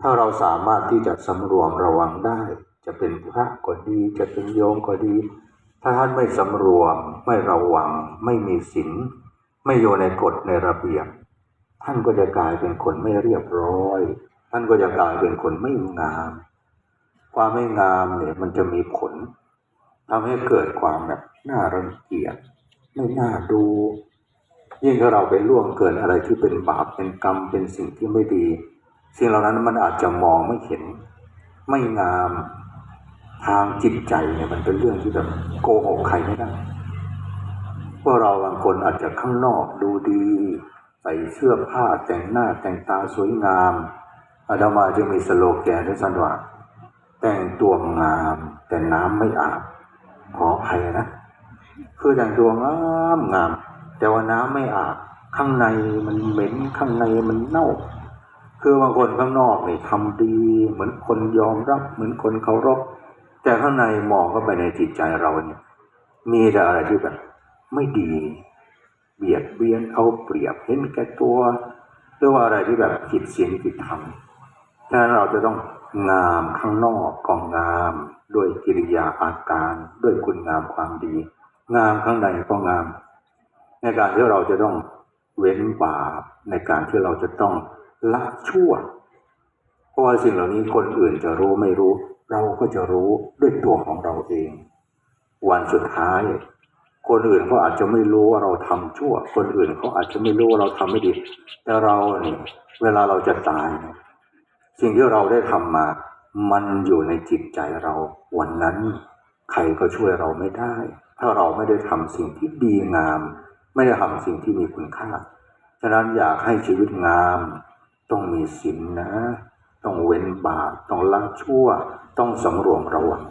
ถ้าเราสามารถที่จะสำรวมระวังได้ จะเป็นพระก็ดี จะเป็นโยมก็ดี ถ้าท่านไม่สำรวม ไม่ระวัง ไม่มีศีลไม่อยู่ในกฎในระเบียบ ท่านก็จะกลายเป็นคนไม่เรียบร้อย ท่านก็จะกลายเป็นคนไม่งาม ความไม่งามเนี่ยมันจะมีผลทำให้เกิดความแบบน่ารังเกียจไม่น่าดู ยิ่งถ้าเราไปล่วงเกินอะไรที่เป็นบาปเป็นกรรมเป็นสิ่งที่ไม่ดี สิ่งเหล่านั้นมันอาจจะมองไม่เห็น ไม่งามทางจิตใจเนี่ยมันเป็นเรื่องที่แบบโกหกใครไม่ได้พวกเราบางคนอาจจะข้างนอกดูดี ใส่เสื้อผ้าแต่งหน้าแต่งตาสวยงามอาตมาจะมีสโลแกนด้วยสันว่าแต่งตัวงามแต่น้ำไม่อาบขออภัยนะคือแต่งตัวงามงาม แต่ว่าน้ำไม่อาบข้างในมันเหม็นข้างในมันเน่า คือบางคนข้างนอกนี่ทำดี เหมือนคนยอมรับ เหมือนคนเคารพแต่ข้างในมองเข้าไปในจิตใจเราเนี่ยมีแต่อะไรที่แบบไม่ดี เบียดเบียนเอาเปรียบเห็นแก่ตัวหรือว่าอะไรที่แบบผิดศีลผิดธรรมฉะนั้นเราจะต้องงามข้างนอกก็งาม ด้วยกิริยาอาการด้วยคุณงามความดี งามข้างในก็งาม ในการที่เราจะต้องเว้นบาปในการที่เราจะต้อง ละชั่ว เพราะว่าสิ่งเหล่านี้คนอื่นจะรู้ไม่รู้ เราก็จะรู้ด้วยตัวของเราเอง วันสุดท้าย คนอื่นเขาอาจจะไม่รู้ว่าเราทำชั่ว คนอื่นเขาอาจจะไม่รู้ว่าเราทำไม่ดี แต่เราเนี่ยเวลาเราจะตาย สิ่งที่เราได้ทำมา มันอยู่ในจิตใจเรา วันนั้น ใครก็ช่วยเราไม่ได้ ถ้าเราไม่ได้ทำสิ่งที่ดีงาม ไม่ได้ทำสิ่งที่มีคุณค่าฉะนั้นอยากให้ชีวิตงาม ต้องมีศีลนะ ต้องเว้นบาปต้องละชั่ว ต้องสำรวมระวัง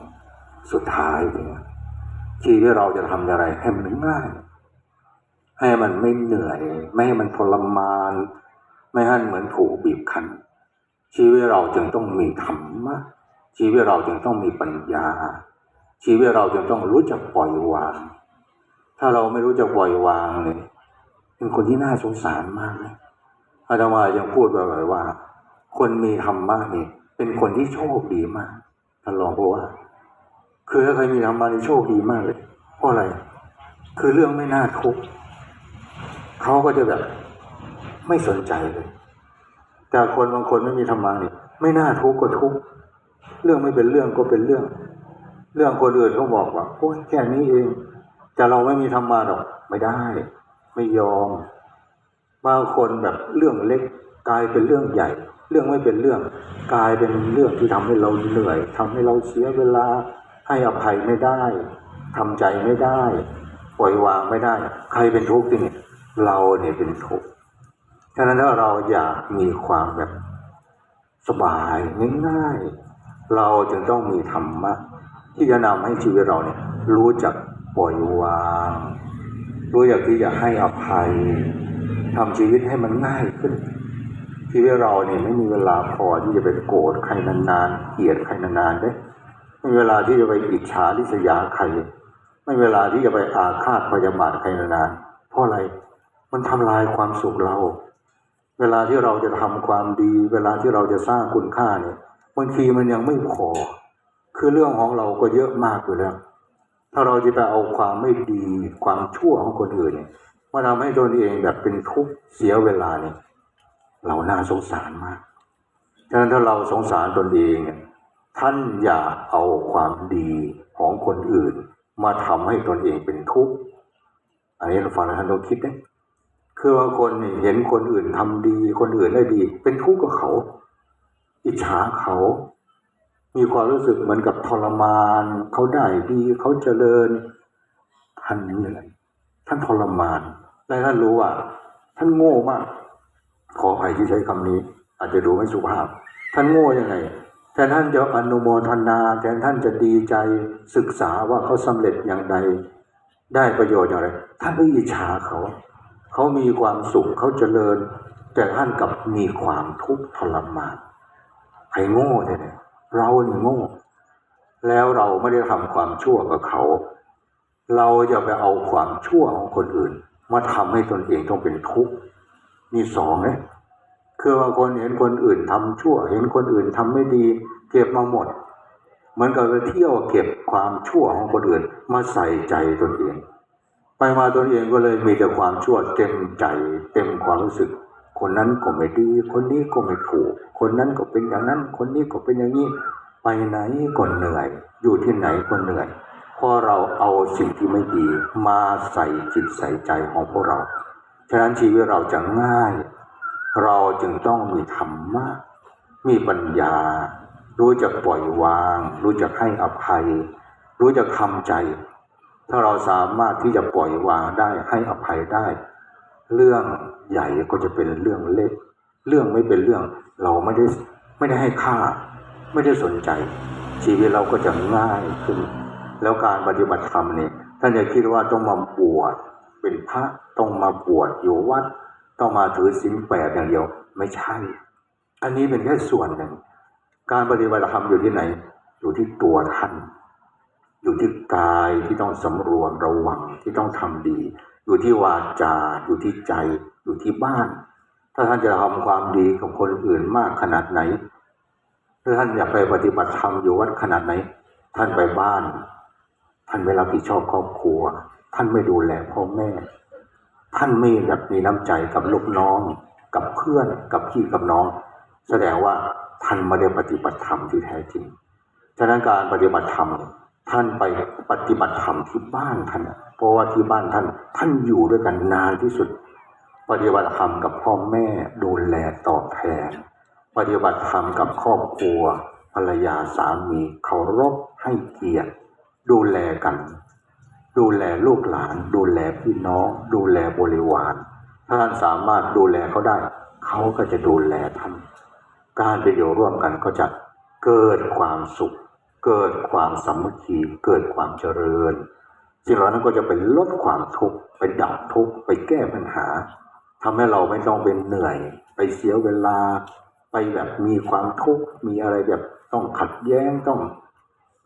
สุดท้ายเนี่ยชีวิตเราจะทำอย่างไรให้มันง่าย ให้มันไม่เหนื่อย ไม่ให้มันทรมาน ไม่ให้มันเหมือนถูกบีบคั้น ชีวิตเราจึงต้องมีธรรมะ ชีวิตเราจึงต้องมีปัญญา ชีวิตเราจึงต้องรู้จักปล่อยวาง ถ้าเราไม่รู้จักปล่อยวางเลยเป็นคนที่น่าสงสารมากเลย อาตมายังพูดบ่อยๆว่า คนมีธรรมะนี่เป็นคนที่โชคดีมากท่านลองบอกว่า คือถ้าใครมีธรรมะนี่โชคดีมากเลย เพราะอะไร คือเรื่องไม่น่าทุกข์เขาก็จะแบบ ไม่สนใจเลย แต่คนบางคนไม่มีธรรมะนี่ไม่น่าทุกข์ก็ทุกข์เรื่องไม่เป็นเรื่องก็เป็นเรื่อง เรื่องคนอื่นเขาบอกว่าโอ้ยแค่นี้เอง แต่เราไม่มีธรรมะหรอกไม่ได้ ไม่ยอม บางคนแบบเรื่องเล็กกลายเป็นเรื่องใหญ่ เรื่องไม่เป็นเรื่องกลายเป็นเรื่องที่ทำให้เราเหนื่อยทำให้เราเสียเวลาให้อภัยไม่ได้ทำใจไม่ได้ปล่อยวางไม่ได้ ใครเป็นทุกข์จริงเราเนี่ยเป็นทุกข์ฉะนั้นถ้าเราอยากมีความแบบสบายง่ายๆเราจึงต้องมีธรรมะที่จะนำให้ชีวิตเราเนี่ยรู้จักปล่อยวาง รู้จักที่จะให้อภัย ทำชีวิตให้มันง่ายขึ้นชีวิตเราเนี่ยไม่มีเวลาพอที่จะไปโกรธใครนานๆเกลียดใครนานๆได้ไม่มีเวลาที่จะไปอิจฉาริษยาใครไม่มีเวลาที่จะไปอาฆาตพยาบาทใครนานๆเพราะอะไรมันทำลายความสุขเรา เวลาที่เราจะทำความดี เวลาที่เราจะสร้างคุณค่าเนี่ยบางทีมันยังไม่พอ คือเรื่องของเราก็เยอะมากอยู่แล้ว ถ้าเราจะไปเอาความไม่ดีความชั่วของคนอื่นเนี่ย มาทำให้ตนเองแบบเป็นทุกข์เสียเวลาเนี่ยเราน่าสงสารมากฉะนั้นถ้าเราสงสารตนเองเนี่ยท่านอย่าเอาความดีของคนอื่น มาทำให้ตนเองเป็นทุกข์อันนี้เราฟังแล้วท่านต้องคิดนะคือบางคนนี่เห็นคนอื่นทำดี คนอื่นได้ดี เป็นทุกข์กับเขา อิจฉาเขา มีความรู้สึกเหมือนกับทรมาน เขาได้ดี เขาเจริญท่านเหนื่อยท่านทรมาน และท่านรู้ว่า ท่านโง่มาก ขออภัยที่ใช้คำนี้ อาจจะดูไม่สุภาพ ท่านโง่ยังไงแทนท่านจะอนุโมทนาแทนท่านจะดีใจศึกษาว่าเขาสำเร็จอย่างใด ได้ประโยชน์อย่างไร ท่านไม่อิจฉาเขา เขามีความสุขเขาเจริญ แต่ท่านกับมีความทุกข์ทรมานใครโง่เนี่ยเราเนี่ยโง่ แล้วเราไม่ได้ทำความชั่วกับเขา เราจะไปเอาความชั่วของคนอื่น มาทำให้ตนเองต้องเป็นทุกข์มีสองเลยคือบางคนเห็นคนอื่นทำชั่ว เห็นคนอื่นทำไม่ดี เก็บมาหมด เหมือนกับไปเที่ยวเก็บความชั่วของคนอื่น มาใส่ใจตนเอง ไปมาตนเองก็เลยมีแต่ความชั่วเต็มใจ เต็มความรู้สึก คนนั้นก็ไม่ดี คนนี้ก็ไม่ถูก คนนั้นก็เป็นอย่างนั้น คนนี้ก็เป็นอย่างนี้ ไปไหนก็เหนื่อย อยู่ที่ไหนก็เหนื่อย เพราะเราเอาสิ่งที่ไม่ดีมาใส่จิตใส่ใจของพวกเรา ฉะนั้นชีวิตเราจะง่าย เราจึงต้องมีธรรมะ มีปัญญา รู้จักปล่อยวาง รู้จักให้อภัย รู้จักทำใจ ถ้าเราสามารถที่จะปล่อยวางได้ให้อภัยได้ เรื่องใหญ่ก็จะเป็นเรื่องเล็ก เรื่องไม่เป็นเรื่องเราไม่ได้ไม่ได้ให้ค่า ไม่ได้สนใจ ชีวิตเราก็จะง่ายขึ้น แล้วการปฏิบัติธรรมนี่ท่านอย่าคิดว่าต้องมาบวชเป็นพระต้องมาบวชอยู่วัด ต้องมาถือศีลแปดอย่างเดียว ไม่ใช่ อันนี้เป็นแค่ส่วนหนึ่ง การปฏิบัติธรรมอยู่ที่ไหน อยู่ที่ตัวท่าน อยู่ที่กายที่ต้องสำรวมระวังที่ต้องทำดี อยู่ที่วาจาอยู่ที่ใจ อยู่ที่บ้าน ถ้าท่านจะทำความดีกับคนอื่นมากขนาดไหนถ้าท่านอยากไปปฏิบัติธรรมอยู่วัดขนาดไหน ท่านไปบ้าน ท่านไม่รับผิดชอบครอบครัว ท่านไม่ดูแลพ่อแม่ ท่านไม่แบบมีน้ำใจกับลูกน้อง กับเพื่อนกับพี่กับน้อง แสดงว่าท่านไม่ได้ปฏิบัติธรรมที่แท้จริงฉะนั้นการปฏิบัติธรรมท่านไปปฏิบัติธรรมที่บ้านท่าน เพราะว่าที่บ้านท่าน ท่านอยู่ด้วยกันนานที่สุด ปฏิบัติธรรมกับพ่อแม่ดูแลตอบแทน ปฏิบัติธรรมกับครอบครัว ภรรยาสามีเคารพให้เกียรติ ดูแลกัน ดูแลลูกหลาน ดูแลพี่น้อง ดูแลบริวารถ้าท่านสามารถดูแลเขาได้ เขาก็จะดูแลท่านการไปอยู่ร่วมกันก็จะเกิดความสุข เกิดความสามัคคีเกิดความเจริญสิ่งเหล่านั้นก็จะไปลดความทุกข์ไปดับทุกข์ไปแก้ปัญหาทำให้เราไม่ต้องเป็นเหนื่อย ไปเสียเวลา ไปแบบมีความทุกข์มีอะไรแบบต้องขัดแย้งต้อง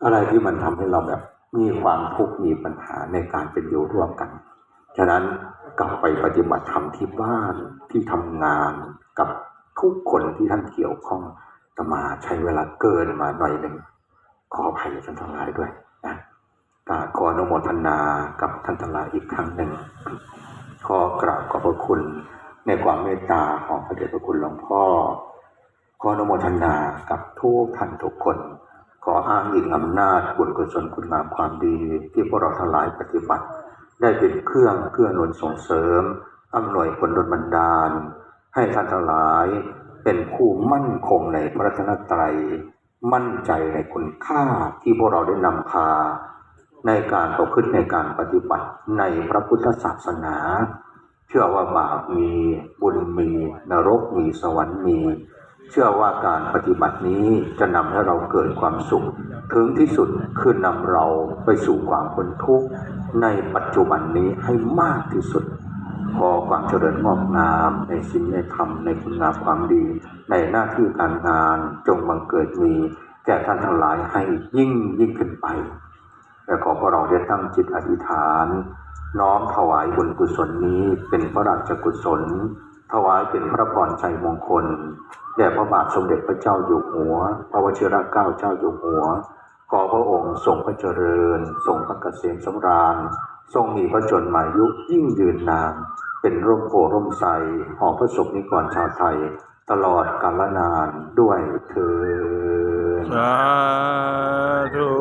อะไรที่มันทำให้เราแบบ มีความทุกข์มีปัญหาในการเป็นอยู่ร่วมกัน ฉะนั้นกลับไปปฏิบัติธรรมที่บ้านที่ทำงานกับทุกคนที่ท่านเกี่ยวข้องจะมาใช้เวลาเกินมาหน่อยหนึ่งขออภัยท่านทั้งหลายด้วยนะกาขออนุโมทนากับท่านทั้งหลายอีกครั้งหนึ่ง ขอกราบขอบพระคุณในความเมตตาของพระเดชพระคุณหลวงพ่อ ขออนุโมทนากับทุกท่านทุกคน ขออ้างอิงอำนาจบุญกุศลคุณงามความดีที่พวกเราทั้งหลายปฏิบัติ ได้เป็นเครื่องเพื่อหนุนส่งเสริมอำนวยผลดลบันดาล ให้ท่านทั้งหลายเป็นผู้มั่นคงในพระรัตนตรัย มั่นใจในคุณค่าที่พวกเราได้นำพา ในการประพฤติในการปฏิบัติในพระพุทธศาสนา เชื่อว่าบาปมีบุญมีนรกมีสวรรค์มี เชื่อว่าการปฏิบัตินี้จะนำให้เราเกิดความสุข ถึงที่สุดคือนำเราไปสู่ความพ้นทุกข์ในปัจจุบันนี้ให้มากที่สุด ขอความเจริญงอกงามในสิ่งในธรรมในคุณงามความดี ในหน้าที่การงานจงบังเกิดมี แก่ท่านทั้งหลายให้ยิ่งยิ่งขึ้นไปและขอพวกเราได้ตั้งจิตอธิษฐาน น้อมถวายบุญกุศลนี้เป็นพระราชกุศล ถวายเป็นพระพรชัยมงคลแด่พระบาทสมเด็จพระเจ้าอยู่หัว พระวชิรเกล้าเจ้าอยู่หัวขอพระองค์ทรงพระเจริญ ทรงพระเกษมสำราญ ทรงมีพระชนมายุยิ่งยืนนาน เป็นร่มโพร่มใสของพระสงฆ์นิกรชาวไทย ตลอดกาลนานด้วยเถิดสาธุ